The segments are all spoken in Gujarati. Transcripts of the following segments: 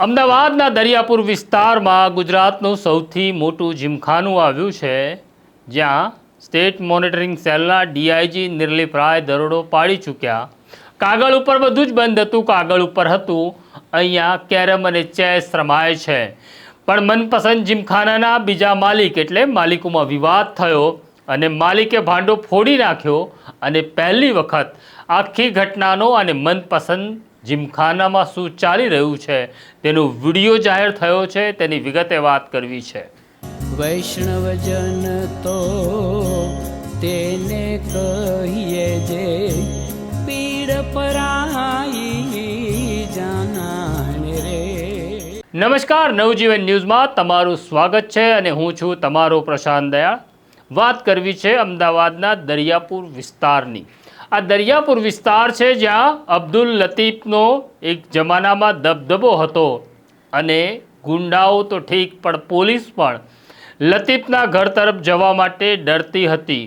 અમદાવાદના દરિયાપુર વિસ્તારમાં ગુજરાતનું સૌથી મોટું જીમખાનું આવ્યું છે, જ્યાં સ્ટેટ મોનિટરિંગ સેલના ડીઆઈજી નિર્લિપ રાય દરોડો પાડી ચૂક્યા. કાગળ ઉપર બધું જ બંધ હતું, કાગળ ઉપર હતું. અહીંયા કેરમ અને ચેસ રમાય છે. પણ મનપસંદ જીમખાનાના બીજા માલિક એટલે માલિકોમાં વિવાદ થયો અને માલિકે ભાંડો ફોડી નાખ્યો અને પહેલી વખત આખી ઘટનાનો અને મનપસંદ જીમખાનામાં શું ચાલી રહ્યું છે તેનો વીડિયો જાહેર થયો છે તેની વિગતે વાત કરવી છે. વૈષ્ણવજન તો તેને કહીએ જે પીડ પરાઈ જાનાને રે. નમસ્કાર નવજીવન ન્યૂઝમાં તમારું સ્વાગત છે અને હું છું તમારો પ્રશાંત દયા વાત કરવી છે અમદાવાદના દરિયાપુર વિસ્તારની. આ દરિયાપુર વિસ્તાર છે જ્યાં અબ્દુલ લતીફનો એક જમાનામાં દબદબો હતો અને ગુંડાઓ તો ઠીક, પણ પોલીસ પણ લતીફના ઘર તરફ જવા માટે ડરતી હતી.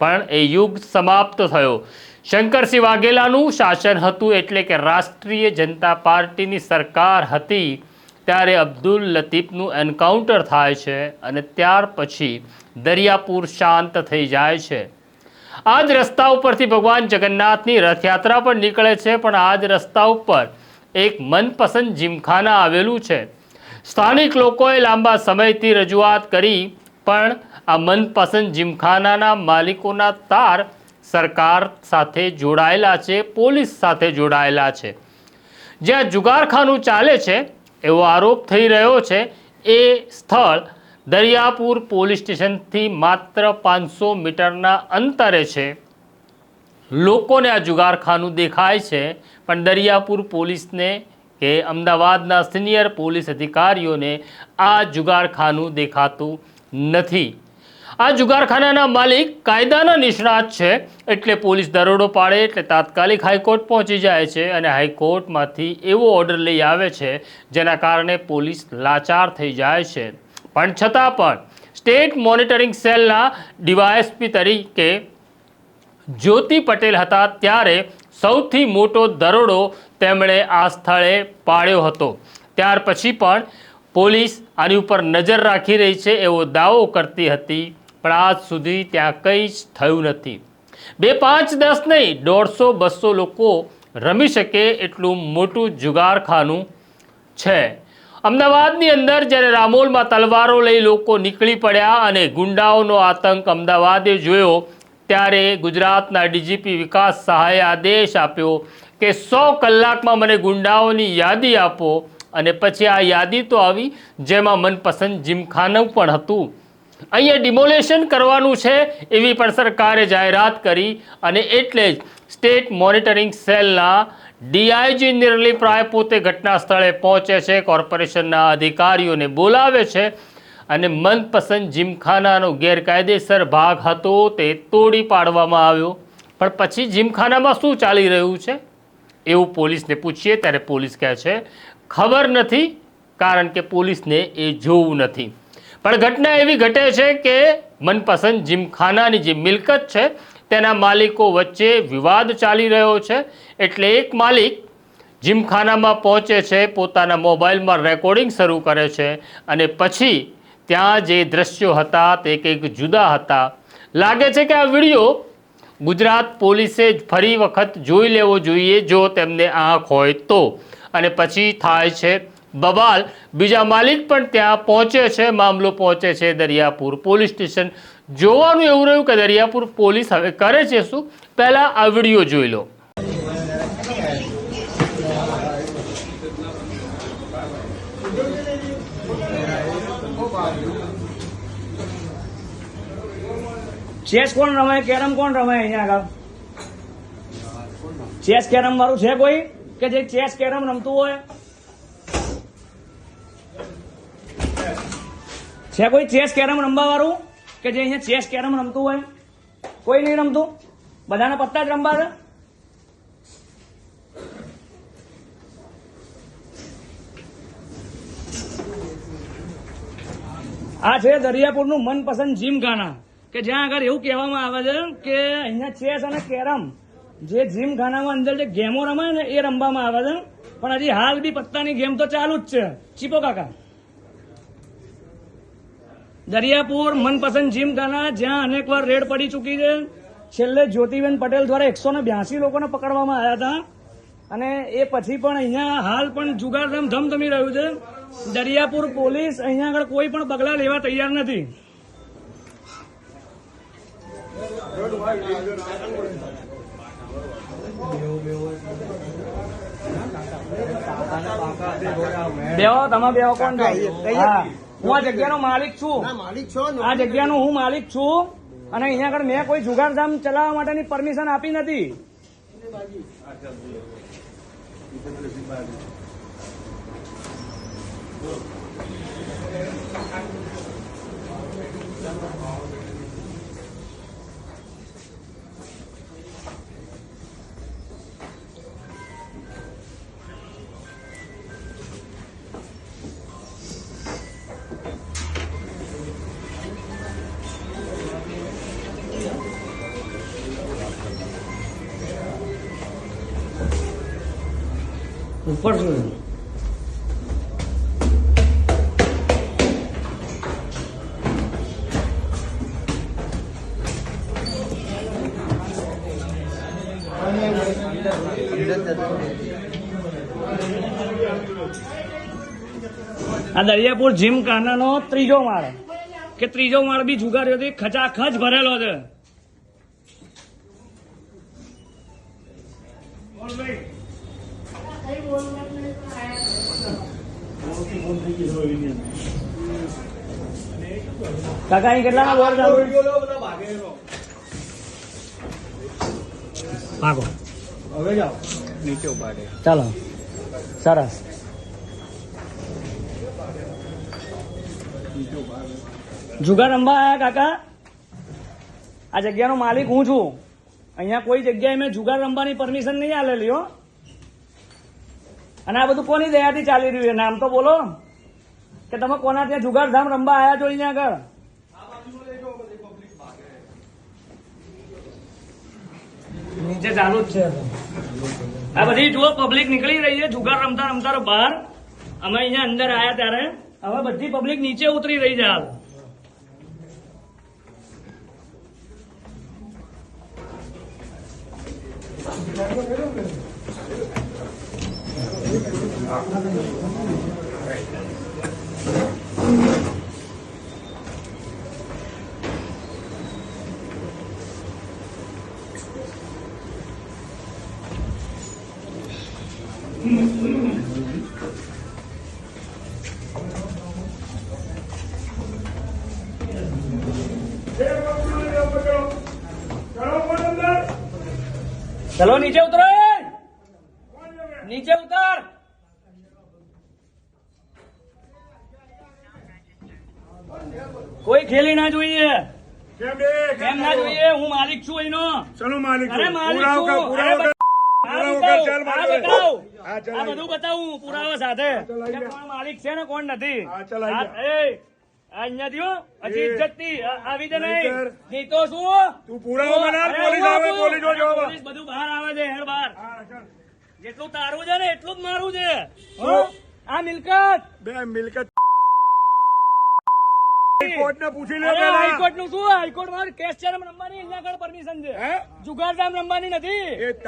પણ એ યુગ સમાપ્ત થયો. શંકરસિંહ વાઘેલાનું શાસન હતું એટલે કે રાષ્ટ્રીય જનતા પાર્ટીની સરકાર હતી, ત્યારે અબ્દુલ લતીફનું એન્કાઉન્ટર થાય છે અને ત્યાર પછી દરિયાપુર શાંત થઈ જાય છે. આ જ રસ્તા ઉપરથી ભગવાન જગન્નાથની રથયાત્રા પણ નીકળે છે, પણ આ જ રસ્તા ઉપર એક મનપસંદ જીમખાના આવેલું છે. સ્થાનિક લોકોએ લાંબા સમયથી રજૂઆત કરી, પણ આ મનપસંદ જીમખાનાના માલિકોના તાર સરકાર સાથે જોડાયેલા છે, પોલીસ સાથે જોડાયેલા છે. જ્યાં જુગારખાનું ચાલે છે, એવો આરોપ થઈ રહ્યો છે, એ સ્થળ દરિયાપુર પોલીસ સ્ટેશનથી માત્ર પાંચસો મીટરના અંતરે છે. લોકોને આ જુગારખાનું દેખાય છે, પણ દરિયાપુર પોલીસને કે અમદાવાદના સિનિયર પોલીસ અધિકારીઓને આ જુગારખાનું દેખાતું નથી. આ જુગારખાનાના માલિક કાયદાના નિષ્ણાત છે, એટલે પોલીસ દરોડો પાડે, એટલે તાત્કાલિક હાઈકોર્ટ પહોંચી જાય છે અને હાઈકોર્ટમાંથી એવો ઓર્ડર લઈ આવે છે, જેના કારણે પોલીસ લાચાર થઈ જાય છે. પણ છતાં પણ, સ્ટેટ મોનિટરિંગ સેલના ડીવાયએસપી તરીકે જ્યોતિ પટેલ હતા ત્યારે સૌથી મોટો દરોડો તેમણે આ સ્થળે પાડ્યો હતો. ત્યાર પછી પણ પોલીસ આની ઉપર નજર રાખી રહી છે એવો દાવો કરતી હતી, પણ આજ સુધી ત્યાં કંઈ જ થયું નથી. બે પાંચ દસ નહીં, દોઢસો બસો લોકો રમી શકે એટલું મોટું જુગારખાનું છે. અમદાવાદની અંદર જ્યારે રામોલમાં તલવારો લઈ લોકો નીકળી પડ્યા અને ગુંડાઓનો આતંક અમદાવાદે જોયો, ત્યારે ગુજરાતના ડીજીપી વિકાસ સહાયે આદેશ આપ્યો કે સો કલાકમાં મને ગુંડાઓની યાદી આપો અને પછી આ યાદી તો આવી જેમાં મનપસંદ જીમખાનું પણ હતું. અહીંયા ડિમોલેશન કરવાનું છે એવી પણ સરકારે જાહેરાત કરી અને એટલે જ સ્ટેટ મોનિટરિંગ સેલના ડીઆઈજી નિર્લિપ રાય પોતે ઘટના સ્થળે પહોંચે છે, કોર્પોરેશનના અધિકારીઓને બોલાવે છે અને મનપસંદ જીમખાનાનો ગેરકાયદેસર ભાગ હતો તે તોડી પાડવામાં આવ્યો. પણ પછી જીમખાનામાં શું ચાલી રહ્યું છે? એવું પોલીસને પૂછીએ ત્યારે પોલીસ કહે છે, ખબર નથી, કારણ કે પોલીસને એ જોવું નથી. પણ ઘટના એવી ઘટે છે કે મનપસંદ જીમખાનાની જે મિલકત છે તેના માલિકો વચ્ચે વિવાદ ચાલી રહ્યો છે એટલે એક માલિક જીમખાનામાં પહોંચે છે, પોતાના મોબાઈલમાં રેકોર્ડિંગ શરૂ કરે છે અને પછી ત્યાં જે દ્રશ્યો હતા તે કંઈક જુદા હતા. લાગે છે કે આ વીડિયો ગુજરાત પોલીસે ફરી વખત જોઈ લેવો જોઈએ જો તેમને આંખ હોય તો. અને પછી થાય છે બબાલ બીજા માલિક પણ ત્યાં પહોંચે છે, મામલો પહોંચે છે દરિયાપુર પોલીસ સ્ટેશન જોવાનું એવું રહ્યું કે દરિયાપુર પોલીસ હવે કરે છે શું? પહેલાં આ વીડિયો જોઈ લો. ચેસ કોણ રમે કેરમ કોણ રમે અહીંયા આગળ? ચેસ કેરમ વાળું છે કોઈ? કે જે ચેસ કેરમ રમતું હોય? છે કોઈ ચેસ કેરમ રમવા વાળું? કે જે અહીંયા ચેસ કેરમ રમતું હોય, કોઈ નહીં રમતું? બધાને પત્તા જ રમવા છે? આ છે દરિયાપુરનું મનપસંદ જીમખાના કે જ્યાં આગળ એવું કહેવામાં આવે છે કે અહીંયા ચેસ અને કેરમ જે જીમખાનામાં અંદર જે ગેમો રમાય ને એ રમવામાં આવે છે. પણ હજી હાલ બી પત્તાની ગેમ તો ચાલુ જ છે. ચીપો કાકા. દરિયાપુર મનપસંદ જીમખાના જ્યાં અનેક વાર રેડ પડી ચૂકી છે. છેલ્લે જ્યોતિબેન પટેલ દ્વારા એકસો ને બ્યાસી લોકોને પકડવામાં આવ્યા હતા. અને એ પછી પણ અહીંયા હાલ પણ જુગારધામ ધમધમી રહ્યું છે. દરિયાપુર પોલીસ અહીંયા આગળ કોઈ પણ પગલાં લેવા તૈયાર નથી. બેહો તમે બેહો કોણ? હા આ જગ્યાનો માલિક છું. માલિક છો આ જગ્યાનો હું માલિક છું. અને અહીંયા આગળ મેં કોઈ જુગારધામ ચલાવવા માટેની પરમિશન આપી નથી. ઉપર છું આ દરિયાપુર જીમ કાનાનો ત્રીજો માળ. કે ત્રીજો માળ બી જુગારીઓથી ખચાખચ ભરેલો છે. કાકા અહીં કેટલાના બોર જાઓ? હવે જાઓ ચાલો. સરસ. જુગાર રમવા આવ્યા કાકા? આ જગ્યાનો માલિક હું છું. અહીંયા કોઈ જગ્યાએ મેં જુગાર રમવાની પરમિશન નહીં આલેલી હો. અને આ બધું કોની દયાથી ચાલી રહ્યું છે? નામ તો બોલો. કે તમે કોના ત્યાં જુગારધામ રમવા આવ્યા છો અહીંયા આગળ? નીચે ચાલુ જ છે. આ બધી જુઓ પબ્લિક નીકળી રહી છે, જુગાર રમતા રમતા બહાર. અમે અહીંયા અંદર આવ્યા ત્યારે. હવે બધી પબ્લિક નીચે ઉતરી રહી છે હાલ. ચલો નીચે ઉતરો એ! નીચે ઉતર કોઈ ખેલી ના જોઈએ. કેમ ના જોઈએ? હું માલિક છું એનો. ચલો માલિક અરે માલિક છું. બધું બતાવું પુરાવા સાથે. કોણ માલિક છે ને કોણ નથી? હા, ચાલ આવી આ- જા. એ, આ અહીંયા થયો? હજી ઇજ્જતથી આવી જ નહીં. નહીં તો શું તું પુરાવો બનાવ, પોલીસ આવે, આપું. પોલીસો અરે જોવા. પોલીસ બધું બહાર આવે છે હેડ બહાર. જેટલું તારું છે ને એટલું જ મારું છે. આ મિલકત. બે મિલકત કોર્ટ ને પૂછી લે હાઈકોર્ટનું શું? હાઈકોર્ટમાં કેસ ચારમ રમવાની અહીંયા આગળ પરમિશન છે. જુગારધામ રમવાની નથી. એ છે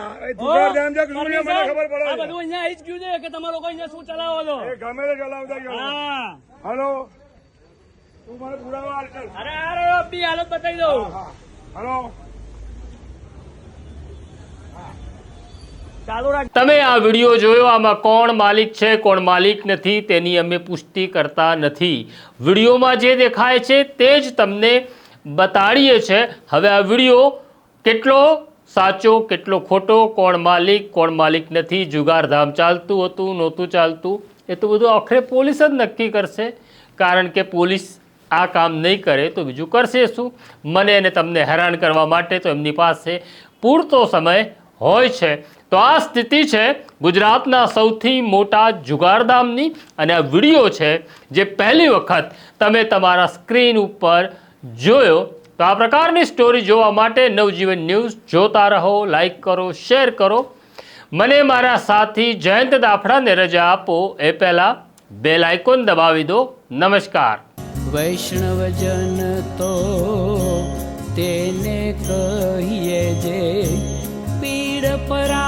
મને ખબર પડે આ બધું અહીંયા આવી જ ગયું છે કે તમે લોકો અહીંયા શું ચલાવો છો? એ ગમે તે ચલાવતા હા. હલો. તું મને પુરાવો અરે અરે બી હાલત બતાવી દઉં. હલો ચાલુ રાખ તમે આ વીડિયો જોયો, આમાં કોણ માલિક છે, કોણ માલિક નથી, તેની અમે પુષ્ટિ કરતા નથી. વિડીયોમાં જે દેખાય છે તે જ તમને બતાડીએ છે. હવે આ વીડિયો કેટલો સાચો, કેટલો ખોટો, કોણ માલિક કોણ માલિક નથી, જુગારધામ ચાલતું હતું, નહોતું ચાલતું, એ તો બધું આખરે પોલીસ જ નક્કી કરશે. કારણ કે પોલીસ આ કામ નહીં કરે તો બીજું કરશે શું? મને અને તમને હેરાન કરવા માટે તો એમની પાસે પૂરતો સમય હોય છે. તો આ સ્થિતિ છે ગુજરાતના સૌથી મોટા જુગારધામની અને આ વીડિયો છે જે પહેલી વખત તમે તમારા સ્ક્રીન ઉપર જોયો. તો આ પ્રકારની સ્ટોરી જોવા માટે નવજીવન ન્યૂઝ જોતા રહો લાઈક કરો શેર કરો. મને મારા સાથી જયંત દાફડાને રજા આપો. એ પહેલાં બેલ આઇકોન દબાવી દો. નમસ્કાર. વૈષ્ણવજન તો તેને કહીએ જે परा